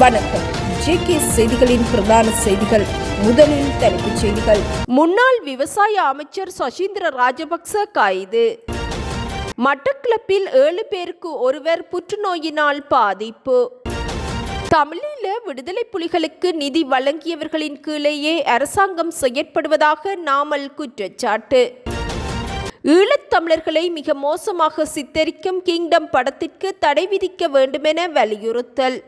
வணக்கம். ஜேகே செய்திகளின் பிரதான செய்திகள். முதலில் தலைப்புச் செய்திகள். முன்னாள் விவசாய அமைச்சர் சசீந்திர ராஜபக்ச கைது. மட்டக்களப்பில் ஏழு பேருக்கு ஒருவர் புற்றுநோயினால் பாதிப்பு. தமிழீழ விடுதலை புலிகளுக்கு நிதி வழங்கியவர்களின் கீழேயே அரசாங்கம் செயற்படுவதாக நாமல் குற்றச்சாட்டு. ஈழத்தமிழர்களை மிக மோசமாக சித்தரிக்கும் கிங்டம் படத்திற்கு தடை விதிக்க வேண்டுமென வலியுறுத்தல்.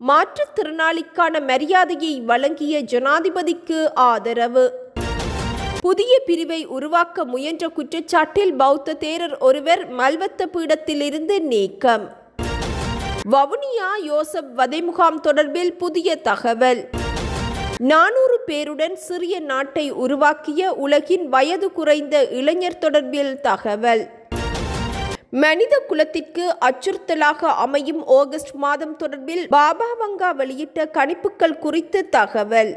மாற்றுத்திறனாளிக்கான மரியாதையை வழங்கிய ஜனாதிபதிக்கு ஆதரவு. புதிய பிரிவை உருவாக்க முயன்ற குற்றச்சாட்டில் பௌத்த தேரர் ஒருவர் மல்வத்த பீடத்திலிருந்து நீக்கம். வவுனியா யோசப் வதை முகாம் தொடர்பில் புதிய தகவல். நானூறு பேருடன் சிறிய நாட்டை உருவாக்கிய உலகின் வயது குறைந்த இளைஞர் தொடர்பில் தகவல். மனித குலத்திற்கு அச்சுறுத்தலாக அமையும் ஆகஸ்ட் மாதம் தொடர்பில் பாபா வங்கா வெளியிட்ட கணிப்புகள் குறித்து தகவல்.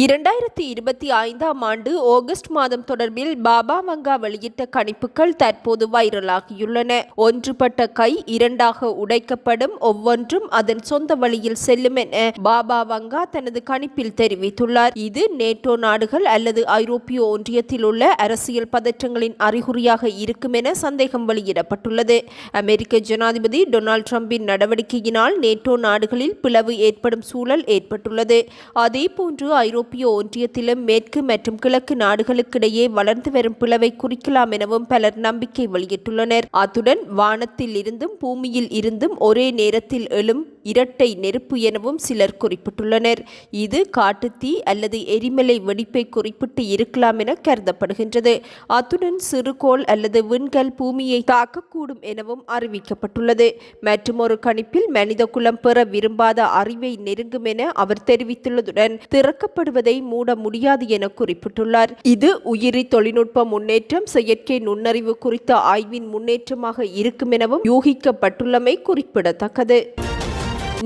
இரண்டாயிரத்தி இருபத்தி ஐந்தாம் ஆண்டு ஆகஸ்ட் மாதம் தொடர்பில் பாபா வங்கா வெளியிட்ட கணிப்புகள் தற்போது வைரலாகியுள்ளன. ஒன்றுபட்ட கை இரண்டாக உடைக்கப்படும் ஒவ்வொன்றும் அதன் சொந்த வழியில் செல்லும் என பாபா வங்கா தனது கணிப்பில் தெரிவித்துள்ளார். இது நேட்டோ நாடுகள் அல்லது ஐரோப்பிய ஒன்றியத்தில் உள்ள அரசியல் பதற்றங்களின் அறிகுறியாக இருக்கும் என சந்தேகம் வெளியிடப்பட்டுள்ளது. அமெரிக்க ஜனாதிபதி டொனால்ட் ட்ரம்பின் நடவடிக்கையினால் நேட்டோ நாடுகளில் பிளவு ஏற்படும் சூழல் ஏற்பட்டுள்ளது. அதேபோன்று ஐரோப்பிய ஐரோப்பிய ஒன்றியத்திலும் மேற்கு மற்றும் கிழக்கு நாடுகளுக்கிடையே வளர்ந்து வரும் பிளவை குறிக்கலாம் எனவும் பலர் நம்பிக்கை வெளியிட்டுள்ளனர். அத்துடன் வானத்தில் இருந்தும் பூமியில் இருந்தும் ஒரே நேரத்தில் எழும் இரட்டை நெருப்பு எனவும் சிலர் குறிப்பிட்டுள்ளனர். இது காட்டுத்தீ அல்லது எரிமலை வெடிப்பை குறிப்பிட்டு இருக்கலாம் என கருதப்படுகின்றது. அத்துடன் சிறுகோள் அல்லது விண்கல் பூமியை தாக்கக்கூடும் எனவும் அறிவிக்கப்பட்டுள்ளது. மற்றும் ஒரு கணிப்பில் மனித குலம் பெற விரும்பாத அறிவை நெருங்கும் என அவர் தெரிவித்துள்ளதுடன் திறக்கப்படும் திறக்கப்படுவதை மூட முடியாது என குறிப்பிட்டுள்ளார். இது உயிரி தொழில்நுட்ப முன்னேற்றம் செயற்கை நுண்ணறிவு குறித்த ஆய்வின் முன்னேற்றமாக இருக்கும் எனவும் யூகிக்கப்பட்டுள்ளமை குறிப்பிடத்தக்கது.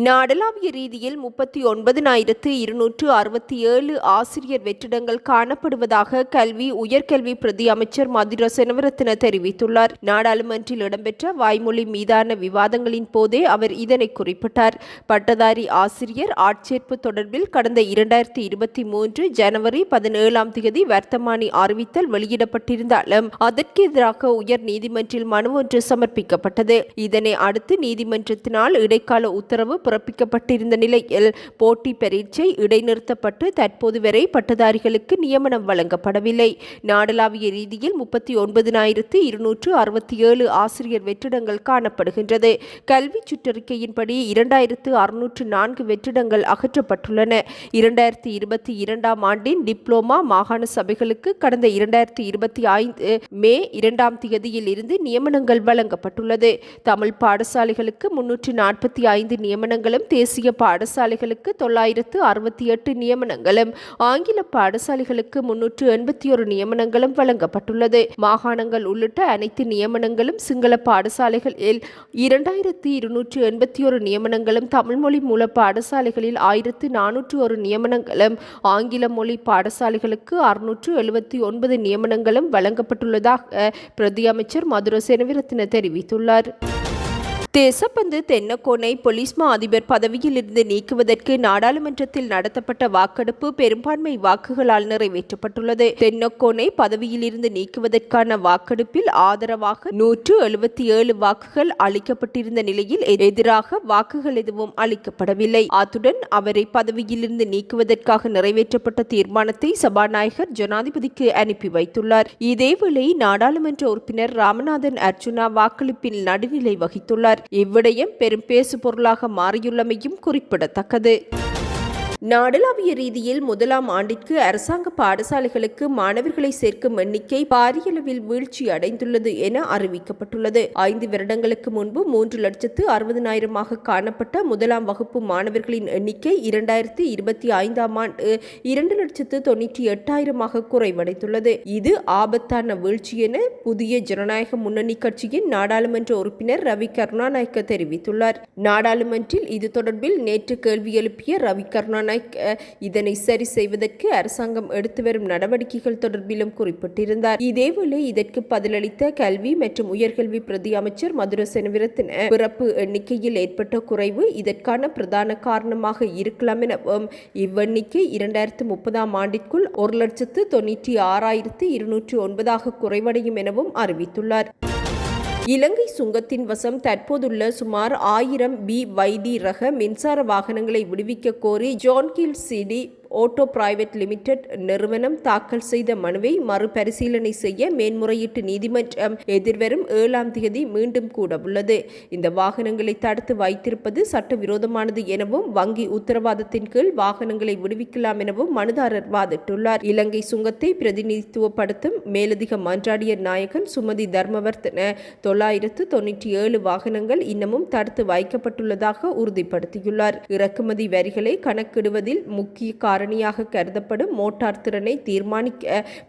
நாடளாவிய ரீதியில் முப்பத்தி ஒன்பதினாயிரத்து இருநூற்று அறுபத்தி ஏழு ஆசிரியர் வெற்றிடங்கள் காணப்படுவதாக கல்வி உயர்கல்வி பிரதி அமைச்சர் மதுர செனவரத்ன தெரிவித்துள்ளார். நாடாளுமன்றில் இடம்பெற்ற வாய்மொழி மீதான விவாதங்களின் போதே அவர் இதனை குறிப்பிட்டார். பட்டதாரி ஆசிரியர் ஆட்சேர்ப்பு தொடர்பில் கடந்த இரண்டாயிரத்தி இருபத்தி மூன்று ஜனவரி பதினேழாம் தேதி வர்த்தமானி அறிவித்தல் வெளியிடப்பட்டிருந்தாலும் அதற்கு எதிராக உயர் நீதிமன்றில் மனு ஒன்று சமர்ப்பிக்கப்பட்டது. இதனை அடுத்து நீதிமன்றத்தினால் இடைக்கால உத்தரவு பிறப்பிக்கப்பட்டிருந்த நிலையில் போட்டி பரீட்சை இடைநிறுத்தப்பட்டு தற்போது வரை பட்டதாரிகளுக்கு நியமனம் வழங்கப்படவில்லை. நாடளாவிய ரீதியில் முப்பத்தி ஒன்பதினாயிரத்து இருநூற்று அறுபத்தி ஏழு ஆசிரியர் வெற்றிடங்கள் காணப்படுகின்றது. கல்வி சுற்றறிக்கையின்படி இரண்டாயிரத்து அறுநூற்று நான்கு வெற்றிடங்கள் அகற்றப்பட்டுள்ளன. இரண்டாயிரத்தி இருபத்தி இரண்டாம் ஆண்டின் டிப்ளோமா மாகாண சபைகளுக்கு கடந்த இரண்டாயிரத்தி இருபத்தி ஐந்து மே இரண்டாம் தேதியில் இருந்து நியமனங்கள் வழங்கப்பட்டுள்ளது. தமிழ் பாடசாலைகளுக்கு முன்னூற்று நாற்பத்தி ஐந்து நியமனங்களும் தேசிய பாடசாலைகளுக்கு தொள்ளாயிரத்து அறுபத்தி எட்டு நியமனங்களும் ஆங்கில பாடசாலைகளுக்கு முன்னூற்று எண்பத்தி ஒரு நியமனங்களும் வழங்கப்பட்டுள்ளது. மாகாணங்கள் உள்ளிட்ட அனைத்து நியமனங்களும் சிங்கள பாடசாலைகளில் இரண்டாயிரத்தி இருநூற்று எண்பத்தி ஒரு நியமனங்களும் தமிழ் மொழி மூல பாடசாலைகளில் ஆயிரத்து நானூற்று ஒரு நியமனங்களும் ஆங்கில மொழி பாடசாலைகளுக்கு அறுநூற்று எழுபத்தி ஒன்பது நியமனங்களும் வழங்கப்பட்டுள்ளதாக பிரதி அமைச்சர் மதுர செனவிரத்ன தெரிவித்துள்ளார். தேசப்பந்து தென்னக்கோனை பொலிஸ்மா அதிபர் பதவியிலிருந்து நீக்குவதற்கு நாடாளுமன்றத்தில் நடத்தப்பட்ட வாக்கெடுப்பு பெரும்பான்மை வாக்குகளால் நிறைவேற்றப்பட்டுள்ளது. தென்னக்கோனை பதவியிலிருந்து நீக்குவதற்கான வாக்கெடுப்பில் ஆதரவாக நூற்று எழுபத்தி ஏழு வாக்குகள் அளிக்கப்பட்டிருந்த நிலையில் எதிராக வாக்குகள் எதுவும் அளிக்கப்படவில்லை. அத்துடன் அவரை பதவியிலிருந்து நீக்குவதற்காக நிறைவேற்றப்பட்ட தீர்மானத்தை சபாநாயகர் ஜனாதிபதிக்கு அனுப்பி வைத்துள்ளார். இதேவேளை நாடாளுமன்ற உறுப்பினர் ராமநாதன் அர்ஜுனா வாக்களிப்பில் நடுநிலை வகித்துள்ளார். இவ்விடயம் பெரும் பேசு பொருளாக மாறியுள்ளமையும் குறிப்பிடத்தக்கது. நாடளாவிய ரீதியில் முதலாம் ஆண்டிற்கு அரசாங்க பாடசாலைகளுக்கு மாணவர்களை சேர்க்கும் எண்ணிக்கை பாரியளவில் வீழ்ச்சி அடைந்துள்ளது என அறிவிக்கப்பட்டுள்ளது. ஐந்து வருடங்களுக்கு முன்பு மூன்று லட்சத்து அறுபதினாயிரமாக காணப்பட்ட முதலாம் வகுப்பு மாணவர்களின் எண்ணிக்கை இரண்டாயிரத்தி இருபத்தி ஐந்தாம் ஆண்டு இரண்டு லட்சத்து தொன்னூற்றி எட்டாயிரமாக குறைவடைந்துள்ளது. இது ஆபத்தான வீழ்ச்சி என புதிய ஜனநாயக முன்னணி கட்சியின் நாடாளுமன்ற உறுப்பினர் ரவி கருணாநாயக்க தெரிவித்துள்ளார். நாடாளுமன்றில் இது தொடர்பில் நேற்று கேள்வி எழுப்பிய ரவி கருணாநாயக் நாயக் இதனை சரி செய்வதற்கு அரசாங்கம் எடுத்து வரும் நடவடிக்கைகள் தொடர்பிலும் குறிப்பிட்டிருந்தார். இதேவேளை இதற்கு பதிலளித்த கல்வி மற்றும் உயர்கல்வி பிரதி அமைச்சர் மதுர செனவிரத்தின பிறப்பு எண்ணிக்கையில் ஏற்பட்ட குறைவு இதற்கான பிரதான காரணமாக இருக்கலாம் எனவும் இவ்வெண்ணிக்கை இரண்டாயிரத்து முப்பதாம் ஆண்டிற்குள் ஒரு லட்சத்து தொன்னூற்றி ஆறாயிரத்து இருநூற்றி ஒன்பதாக குறைவடையும் எனவும் அறிவித்துள்ளார். இலங்கை சுங்கத்தின் வசம் தற்போதுள்ள சுமார் ஆயிரம் பி வைதி ரக மின்சார வாகனங்களை விடுவிக்க கோரி ஜான்கில் சிடி ஓட்டோ பிரைவேட் லிமிடெட் நிறுவனம் தாக்கல் செய்த மனுவை மறுபரிசீலனை செய்ய மேன்முறையீட்டு நீதிமன்றம் எதிர்வரும் ஏழாம் தேதி மீண்டும் கூட உள்ளது இந்த வாகனங்களை தடுத்து வைத்திருப்பது சட்டவிரோதமானது எனவும் வங்கி உத்தரவாதத்தின் கீழ் வாகனங்களை விடுவிக்கலாம் எனவும் மனுதாரர் வாதிட்டுள்ளார். இலங்கை சுங்கத்தை பிரதிநிதித்துவப்படுத்தும் மேலதிக மன்றாடியர் நாயகன் சுமதி தர்மவர்த்தன தொள்ளாயிரத்து தொன்னூற்றி ஏழு வாகனங்கள் இன்னமும் தடுத்து வைக்கப்பட்டுள்ளதாக உறுதிப்படுத்தியுள்ளார். இறக்குமதி வரிகளை கணக்கிடுவதில் முக்கிய காரணியாக கருதப்படும் மோட்டார் திறனை தீர்மானிக்க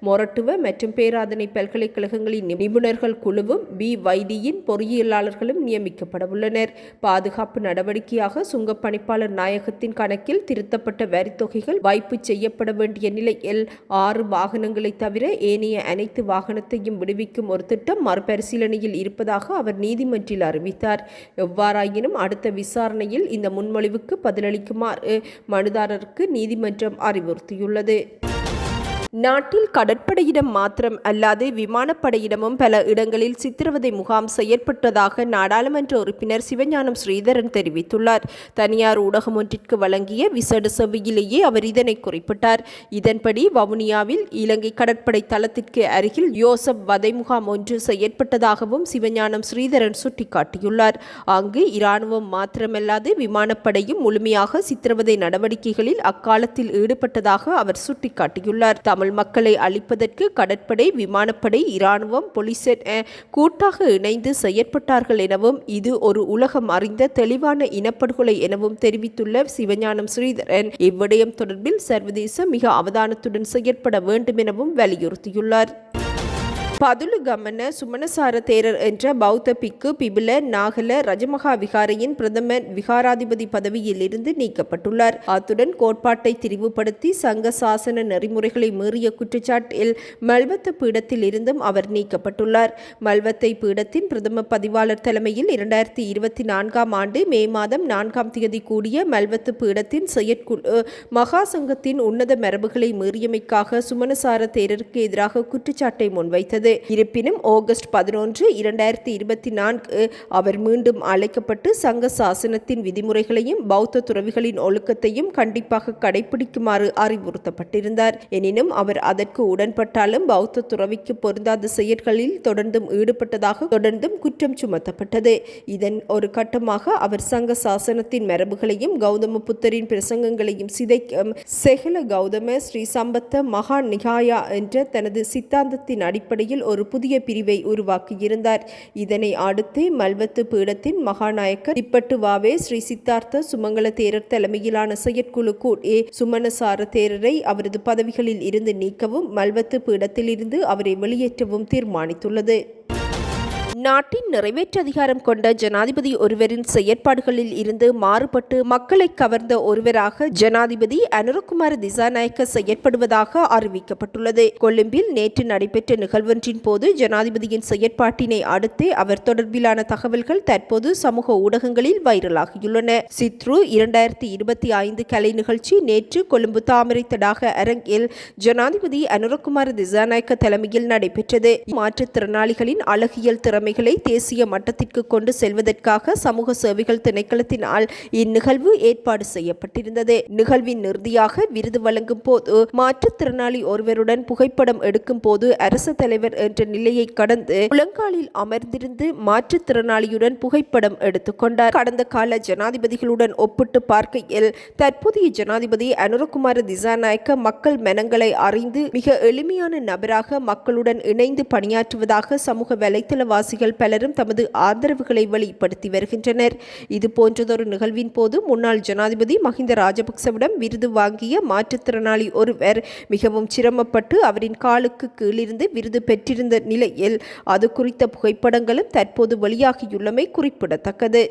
மொரட்டுவ மற்றும் பேராதனை பல்கலைக்கழகங்களின் நிபுணர்கள் குழுவும் பி. வைடியின் பொறியியலாளர்களும் நியமிக்கப்படவுள்ளனர். பாதுகாப்பு நடவடிக்கையாக சுங்க பணிப்பாளர் நாயகத்தின் கணக்கில் திருத்தப்பட்ட வரித்தொகைகள் வைப்பு செய்யப்பட வேண்டிய நிலையில் ஆறு வாகனங்களை தவிர ஏனைய அனைத்து வாகனத்தையும் விடுவிக்கும் ஒரு திட்டம் மறுபரிசீலனையில் இருப்பதாக அவர் நீதிமன்றில் அறிவித்தார். எவ்வாறாயினும் அடுத்த விசாரணையில் இந்த முன்மொழிவுக்கு பதிலளிக்குமாறு மனுதாரருக்கு நீதிமன்றம் அறிவுறுத்தியுள்ளது. நாட்டில் கடற்படையிடம் மாத்திரம் அல்லாது விமானப்படையிடமும் பல இடங்களில் சித்திரவதை முகாம் செயற்பட்டதாக நாடாளுமன்ற உறுப்பினர் சிவஞானம் ஸ்ரீதரன் தெரிவித்துள்ளார். தனியார் ஊடகம் ஒன்றிற்கு வழங்கிய விசேட செவ்வியிலேயே அவர் இதனை குறிப்பிட்டார். இதன்படி வவுனியாவில் இலங்கை கடற்படை தளத்திற்கு அருகில் யோசப் வதை முகாம் ஒன்று செயற்பட்டதாகவும் சிவஞானம் ஸ்ரீதரன் சுட்டிக்காட்டியுள்ளார். அங்கு இராணுவம் மாத்திரமல்லாது விமானப்படையும் முழுமையாக சித்திரவதை நடவடிக்கைகளில் அக்காலத்தில் ஈடுபட்டதாக அவர் சுட்டிக்காட்டியுள்ளார். தமிழ் மக்களை அழிப்பதற்கு கடற்படை விமானப்படை இராணுவம் போலீசார் கூட்டாக இணைந்து செயற்பட்டார்கள் எனவும் இது ஒரு உலகம் அறிந்த தெளிவான இனப்படுகொலை எனவும் தெரிவித்துள்ள சிவஞானம் ஸ்ரீதரன். இவ்விடயம் தொடர்பில் சர்வதேச மிக அவதானத்துடன் செயற்பட வேண்டும் எனவும் வலியுறுத்தியுள்ளார். பதுலு கமன சுமனசார தேரர் என்ற பௌத்த பிக்கு பிபில நாகல ரஜமகா விகாரையின் பிரதம விகாராதிபதி பதவியில் இருந்து நீக்கப்பட்டுள்ளார். அத்துடன் கோட்பாட்டை திரிவுபடுத்தி சங்க சாசன நெறிமுறைகளை மீறிய குற்றச்சாட்டில் மல்வத்த பீடத்தில் இருந்தும் அவர் நீக்கப்பட்டுள்ளார். மல்வத்தை பீடத்தின் பிரதம பதிவாளர் தலைமையில் இரண்டாயிரத்தி இருபத்தி நான்காம் ஆண்டு மே மாதம் நான்காம் தேதி கூடிய மல்வத்து பீடத்தின் செயற்குழு மகாசங்கத்தின் உன்னத மரபுகளை மீறியமைக்காக சுமனசார தேரருக்கு எதிராக குற்றச்சாட்டை முன்வைத்தது. இருந்தது. இருப்பினும் ஆகஸ்ட் பதினொன்று இரண்டாயிரத்தி இருபத்தி நான்கு அவர் மீண்டும் அழைக்கப்பட்டு சங்க சாசனத்தின் விதிமுறைகளையும் பௌத்த துறவிகளின் ஒழுக்கத்தையும் கண்டிப்பாக கடைபிடிக்குமாறு அறிவுறுத்தப்பட்டிருந்தார். எனினும் அவர் அதற்கு உடன்பட்டாலும் பௌத்த துறவிக்கு பொருந்தாத செயல்களில் தொடர்ந்தும் ஈடுபட்டதாக தொடர்ந்தும் குற்றம் சுமத்தப்பட்டது. இதன் ஒரு கட்டமாக அவர் சங்க சாசனத்தின் மரபுகளையும் கௌதம புத்தரின் பிரசங்கங்களையும் சிதைக்கும் செகல கௌதம ஸ்ரீ சம்பத்த மகா நிகாயா என்ற தனது சித்தாந்தத்தின் அடிப்படையில் பகுதியில் ஒரு புதிய பிரிவை உருவாக்கியிருந்தார். இதனை அடுத்து மல்வத்து பீடத்தின் மகாநாயக்கர் திப்பட்டு வாவே ஸ்ரீ சித்தார்த்த சுமங்கல தேரர் தலைமையிலான செயற்குழு கூட்டே சுமனசார தேரரை அவரது பதவிகளில் இருந்து நீக்கவும் மல்வத்து பீடத்திலிருந்து அவரை வெளியேற்றவும் தீர்மானித்துள்ளது. நாட்டின் நிறைவேற்று அதிகாரம் கொண்ட ஜனாதிபதி ஒருவரின் செயற்பாடுகளில் இருந்து மாறுபட்டு மக்களை கவர்ந்த ஒருவராக ஜனாதிபதி அனுரகுமார் திசாநாயக்க செயற்படுவதாக அறிவிக்கப்பட்டுள்ளது. கொழும்பில் நேற்று நடைபெற்ற நிகழ்வொன்றின் போது ஜனாதிபதியின் செயற்பாட்டினை அடுத்து அவர் தொடர்பிலான தகவல்கள் தற்போது சமூக ஊடகங்களில் வைரலாகியுள்ளன. சித்ரு இரண்டாயிரத்தி இருபத்தி ஐந்து கலை நிகழ்ச்சி நேற்று கொழும்பு தாமரை தடாக அரங்கில் ஜனாதிபதி அனுரகுமார் திசாநாயக்க தலைமையில் நடைபெற்றது. மாற்றுத்திறனாளிகளின் அழகியல் திறமை திறமைகளை தேசிய மட்டத்திற்கு கொண்டு செல்வதற்காக சமூக சேவைகள் திணைக்களத்தினால் இந்நிகழ்வு ஏற்பாடு செய்யப்பட்டிருந்தது. நிகழ்வின் இறுதியாக விருது வழங்கும் போது மாற்றுத்திறனாளி ஒருவருடன் புகைப்படம் எடுக்கும் போது அரசு தலைவர் என்ற நிலையை கடந்து முழங்காலில் அமர்ந்திருந்து மாற்றுத்திறனாளியுடன் புகைப்படம் எடுத்துக்கொண்டார் கடந்த கால ஜனாதிபதிகளுடன் ஒப்பிட்டு பார்க்கையில் தற்போதைய ஜனாதிபதி அனுரகுமார திசாநாயக்க மக்கள் மனங்களை அறிந்து மிக எளிமையான நபராக மக்களுடன் இணைந்து பணியாற்றுவதாக சமூக வலைத்தளவாசி வலைத்தளவாசிகள் பலரும் தமது ஆதரவுகளை வெளிப்படுத்தி வருகின்றனர். இது போன்றதொரு நிகழ்வின் போது முன்னாள் ஜனாதிபதி மஹிந்த ராஜபக்சவிடம் விருது வாங்கிய மாற்றுத்திறனாளி ஒருவர் மிகவும் சிரமப்பட்டு அவரின் காலுக்கு கீழிருந்து விருது பெற்றிருந்த நிலையில் அது குறித்த புகைப்படங்களும் தற்போது வெளியாகியுள்ளமை குறிப்பிடத்தக்கது.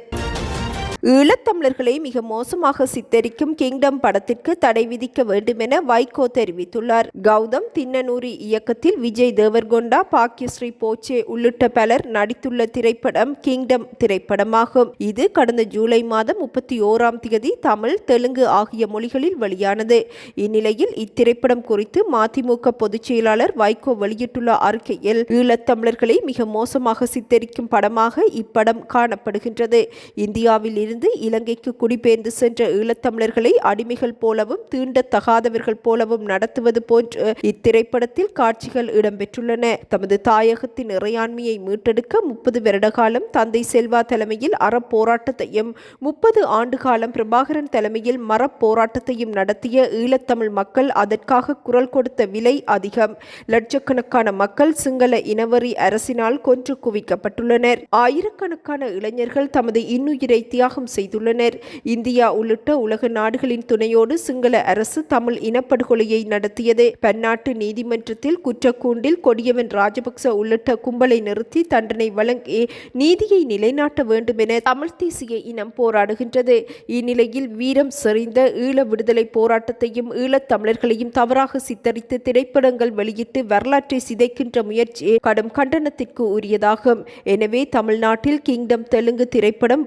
ஈழத்தமிழர்களை மிக மோசமாக சித்தரிக்கும் கிங்டம் படத்திற்கு தடை விதிக்க வேண்டும் என வைகோ தெரிவித்துள்ளார். கௌதம் தின்னனூரி இயக்கத்தில் விஜய் தேவர்கொண்டா பாக்கியஸ்ரீ போச்சே உள்ளிட்ட பலர் நடித்துள்ள திரைப்படம் கிங்டம் திரைப்படமாகும். இது கடந்த ஜூலை மாதம் முப்பத்தி ஓராம் தேதி தமிழ் தெலுங்கு ஆகிய மொழிகளில் வெளியானது. இந்நிலையில் இத்திரைப்படம் குறித்து மதிமுக பொதுச் செயலாளர் வைகோ வெளியிட்டுள்ள அறிக்கையில் ஈழத்தமிழர்களை மிக மோசமாக சித்தரிக்கும் படமாக இப்படம் காணப்படுகின்றது. இந்தியாவில் இருந்து இலங்கைக்கு குடிபெயர்ந்து சென்ற ஈழத்தமிழர்களை அடிமைகள் போலவும் தீண்டத்தகாதவர்கள் போலவும் நடத்துவது போன்று இத்திரைப்படத்தில் காட்சிகள் இடம்பெற்றுள்ளன. தமது தாயகத்தின் இறையாண்மையை மீட்டெடுக்க முப்பது வருட காலம் தந்தை செல்வா தலைமையில் அறப்போராட்டத்தையும் முப்பது ஆண்டு காலம் பிரபாகரன் தலைமையில் மரப்போராட்டத்தையும் நடத்திய ஈழத்தமிழ் மக்கள் அதற்காக குரல் கொடுத்த விலை அதிகம். லட்சக்கணக்கான மக்கள் சிங்கள இனவரி அரசினால் கொன்று குவிக்கப்பட்டுள்ளனர். ஆயிரக்கணக்கான இளைஞர்கள் தமது இன்னுயிரை தியாகம் செய்துள்ளனர். இந்தியா உள்ளிட்ட உலக நாடுகளின் துணையோடு சிங்கள அரசு தமிழ் இனப்படுகொலையை நடத்தியது. பன்னாட்டு நீதிமன்றத்தில் குற்றக்கூண்டில் கொடியவன் ராஜபக்ச உள்ளிட்ட கும்பலை நிறுத்தி தண்டனை வழங்கி நீதியை நிலைநாட்ட வேண்டும் என தமிழ் தேசிய இனம் போராடுகின்றது. இந்நிலையில் வீரம் செறிந்த ஈழ விடுதலை போராட்டத்தையும் ஈழத் தமிழர்களையும் தவறாக சித்தரித்து திரைப்படங்கள் வெளியிட்டு வரலாற்றை சிதைக்கின்ற முயற்சி கடும் கண்டனத்திற்கு உரியதாகும். எனவே தமிழ்நாட்டில் கிங்டம் தெலுங்கு திரைப்படம்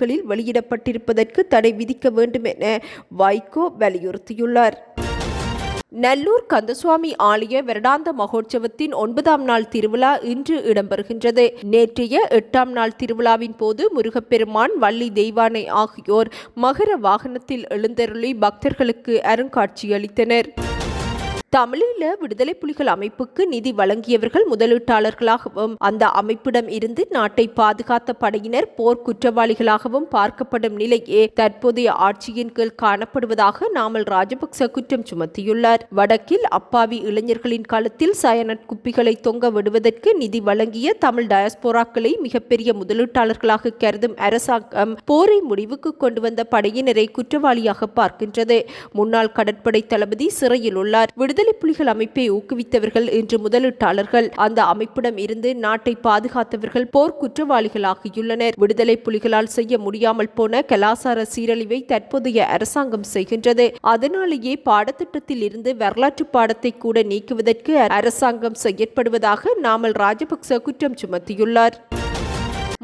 திரையரங்குகளில் வெளியிடப்பட்டிருப்பதற்கு தடை விதிக்க வேண்டும் என வைகோ வலியுறுத்தியுள்ளார். நல்லூர் கந்தசுவாமி ஆலய வருடாந்த மகோற்சவத்தின் ஒன்பதாம் நாள் திருவிழா இன்று இடம்பெறுகின்றது. நேற்றைய எட்டாம் நாள் திருவிழாவின் போது முருகப்பெருமான் வள்ளி தெய்வானை ஆகியோர் மகர வாகனத்தில் எழுந்தருளி பக்தர்களுக்கு அருங்காட்சியளித்தனர். தமிழீழ விடுதலை புலிகள் அமைப்புக்கு நிதி வழங்கியவர்கள் முதலீட்டாளர்களாகவும் அந்த அமைப்பிடம் இருந்து நாட்டை பாதுகாத்த படையினர் போர் குற்றவாளிகளாகவும் பார்க்கப்படும் நிலையே தற்போதைய ஆட்சியின் கீழ் காணப்படுவதாக நாமல் ராஜபக்ச குற்றம் சுமத்தியுள்ளார். வடக்கில் அப்பாவி இளைஞர்களின் காலத்தில் சயனட் குப்பிகளை தொங்க விடுவதற்கு நிதி வழங்கிய தமிழ் டயஸ்போராக்களை மிகப்பெரிய முதலீட்டாளர்களாக கருதும் அரசாங்கம் போரை முடிவுக்கு கொண்டு வந்த படையினரை குற்றவாளியாக பார்க்கின்றது. முன்னாள் கடற்படை தளபதி சிறையில் உள்ளார். விடுதலை புலிகள் அமைப்பை ஊக்குவித்தவர்கள் இன்று முதலீட்டாளர்கள் அந்த அமைப்பிடம் இருந்து நாட்டை பாதுகாத்தவர்கள் போர் குற்றவாளிகளாகியுள்ளனர் விடுதலை புலிகளால் செய்ய முடியாமல் போன கலாசார சீரழிவை தற்போதைய அரசாங்கம் செய்கின்றது. அதனாலேயே பாடத்திட்டத்தில் இருந்து வரலாற்று பாடத்தை கூட நீக்குவதற்கு அரசாங்கம் செயற்படுவதாக நாமல் ராஜபக்ச குற்றம் சுமத்தியுள்ளார்.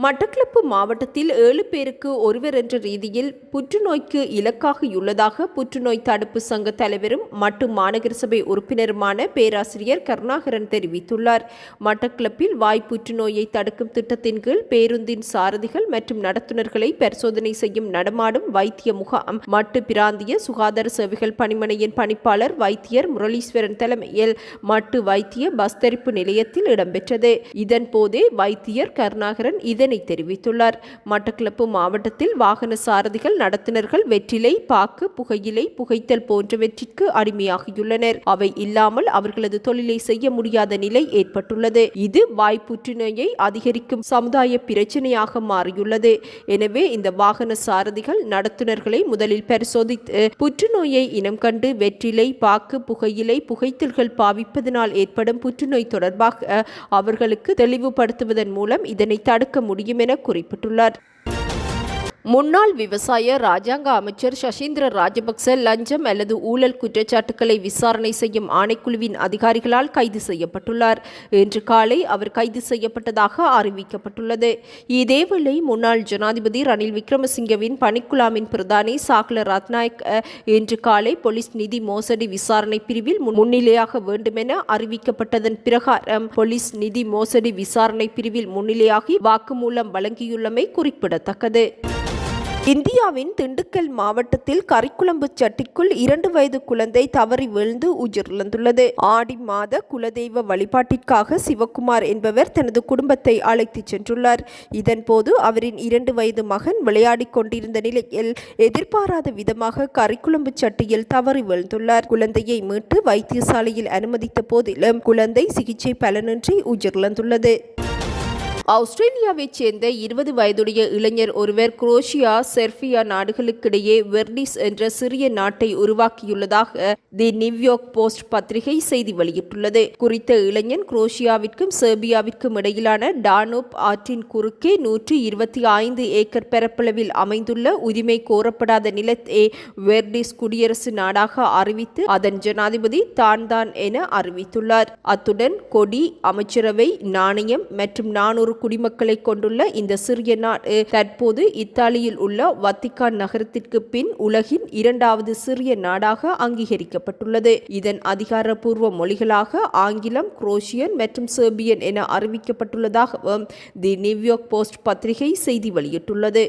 மட்டக்களப்பு மாவட்டத்தில் ஏழு பேருக்கு ஒருவர் என்ற ரீதியில் புற்றுநோய்க்கு இலக்காகியுள்ளதாக புற்றுநோய் தடுப்பு சங்க தலைவரும் மட்டு மாநகர சபை உறுப்பினருமான பேராசிரியர் கருணாகரன் தெரிவித்துள்ளார். மட்டக்களப்பில் வாய் புற்றுநோயை தடுக்கும் திட்டத்தின் கீழ் பேருந்தின் சாரதிகள் மற்றும் நடத்துனர்களை பரிசோதனை செய்யும் நடமாடும் வைத்திய முகாம் மட்டு பிராந்திய சுகாதார சேவைகள் பணிமனையின் பணிப்பாளர் வைத்தியர் முரளீஸ்வரன் தலைமையில் மட்டு வைத்திய பஸ்தரிப்பு நிலையத்தில் இடம்பெற்றது. இதன் போதே வைத்தியர் கருணாகரன் இதன் இதனை தெரிவித்துள்ளார். மட்டக்களப்பு மாவட்டத்தில் வாகன சாரதிகள் நடத்துனர்கள் வெற்றிலை பாக்கு புகையிலை புகைத்தல் போன்றவற்றிற்கு அடிமையாகியுள்ளனர். அவை இல்லாமல் அவர்களது தொழிலை செய்ய முடியாத நிலை ஏற்பட்டுள்ளது. இது வாய்ப்புற்றுநோயை அதிகரிக்கும் சமுதாய பிரச்சனையாக மாறியுள்ளது. எனவே இந்த வாகன சாரதிகள் நடத்துனர்களை முதலில் பரிசோதித்து புற்றுநோயை இனம் கண்டு வெற்றிலை பாக்கு புகையிலை புகைத்தல்கள் பாவிப்பதனால் ஏற்படும் புற்றுநோய் தொடர்பாக அவர்களுக்கு தெளிவுபடுத்துவதன் மூலம் இதனை தடுக்க முடியும். முடியும் என குறிப்பிட்டுள்ளார். முன்னாள் விவசாய ராஜாங்க அமைச்சர் சசீந்திர ராஜபக்ச லஞ்சம் அல்லது ஊழல் குற்றச்சாட்டுக்களை விசாரணை செய்யும் ஆணைக்குழுவின் அதிகாரிகளால் கைது செய்யப்பட்டுள்ளார். இன்று காலை அவர் கைது செய்யப்பட்டதாக அறிவிக்கப்பட்டுள்ளது. இதேவேளை முன்னாள் ஜனாதிபதி ரணில் விக்ரமசிங்கவின் பணிக்குழாமின் பிரதானி சாக்ல ரத்நாயக் இன்று காலை போலீஸ் நிதி மோசடி விசாரணை பிரிவில் முன்னிலையாக வேண்டுமென அறிவிக்கப்பட்டதன் பிரகாரம் போலீஸ் நிதி மோசடி விசாரணை பிரிவில் முன்னிலையாகி வாக்குமூலம் வழங்கியுள்ளமை குறிப்பிடத்தக்கது. இந்தியாவின் திண்டுக்கல் மாவட்டத்தில் கரிக்குழம்பு சட்டிக்குள் இரண்டு வயது குழந்தை தவறி விழுந்து உயிரிழந்துள்ளது. ஆடி மாத குலதெய்வ வழிபாட்டிற்காக சிவக்குமார் என்பவர் தனது குடும்பத்தை அழைத்துச் சென்றுள்ளார். இதன்போது அவரின் இரண்டு வயது மகன் விளையாடிக் கொண்டிருந்த நிலையில் எதிர்பாராத விதமாக கரிக்குழம்பு சட்டியில் தவறி விழுந்துள்ளார். குழந்தையை மீட்டு வைத்தியசாலையில் அனுமதித்த போதிலும் குழந்தை சிகிச்சை பலனின்றி உயிரிழந்துள்ளது. ஆஸ்திரேலியாவைச் சேர்ந்த இருபது வயதுடைய இளைஞர் ஒருவர் குரோஷியா செர்பியா நாடுகளுக்கிடையே வெர்டிஸ் என்ற சிறிய நாட்டை உருவாக்கியுள்ளதாக தி நியூயார்க் போஸ்ட் பத்திரிகை செய்தி வெளியிட்டுள்ளது. குறித்த இளைஞன் குரோஷியாவிற்கும் செர்பியாவிற்கும் இடையிலான டானோப் ஆற்றின் குறுக்கே நூற்றி இருபத்தி ஐந்து ஏக்கர் பரப்பளவில் அமைந்துள்ள உரிமை கோரப்படாத நிலத்தை வெர்டிஸ் குடியரசு நாடாக அறிவித்து அதன் ஜனாதிபதி தான் தான் என அறிவித்துள்ளார். அத்துடன் கொடி அமைச்சரவை நாணயம் மற்றும் நானூறு குடிமக்களை கொண்டுள்ள இந்த சிறிய நாடு தற்போது இத்தாலியில் உள்ள வத்திக்கான் நகரத்திற்கு பின் உலகின் இரண்டாவது சிறிய நாடாக அங்கீகரிக்கப்பட்டுள்ளது. இதன் அதிகாரப்பூர்வ மொழிகளாக ஆங்கிலம் குரோஷியன் மற்றும் சேர்பியன் என அறிவிக்கப்பட்டுள்ளதாகவும் தி நியூயார்க் போஸ்ட் பத்திரிகை செய்தி வெளியிட்டுள்ளது.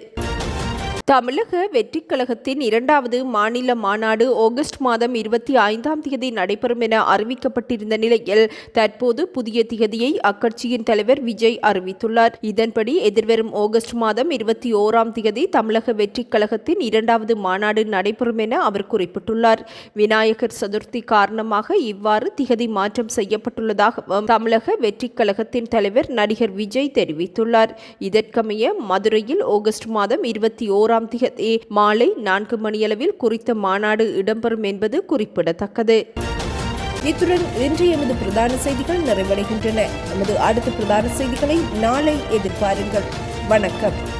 தமிழக வெற்றிக் கழகத்தின் இரண்டாவது மாநில மாநாடு ஆகஸ்ட் மாதம் இருபத்தி ஐந்தாம் தேதி நடைபெறும் என அறிவிக்கப்பட்டிருந்த நிலையில் தற்போது புதிய திகதியை அக்கட்சியின் தலைவர் விஜய் அறிவித்துள்ளார். இதன்படி எதிர்வரும் ஆகஸ்ட் மாதம் இருபத்தி ஓராம் தேதி தமிழக வெற்றிக் கழகத்தின் இரண்டாவது மாநாடு நடைபெறும் என அவர் குறிப்பிட்டுள்ளார். விநாயகர் சதுர்த்தி காரணமாக இவ்வாறு திகதி மாற்றம் செய்யப்பட்டுள்ளதாகவும் தமிழக வெற்றிக் கழகத்தின் தலைவர் நடிகர் விஜய் தெரிவித்துள்ளார். இதற்கமைய மதுரையில் ஆகஸ்ட் மாதம் இருபத்தி ஓராம் திகதி மாலை நான்கு மணியளவில் குறித்த மாநாடு இடம்பெறும் என்பது குறிப்பிடத்தக்கது. இத்துடன் இன்று எமது பிரதான செய்திகள் நிறைவடைகின்றன. நமது அடுத்த பிரதான செய்திகளை நாளை எதிர்பாருங்கள். வணக்கம்.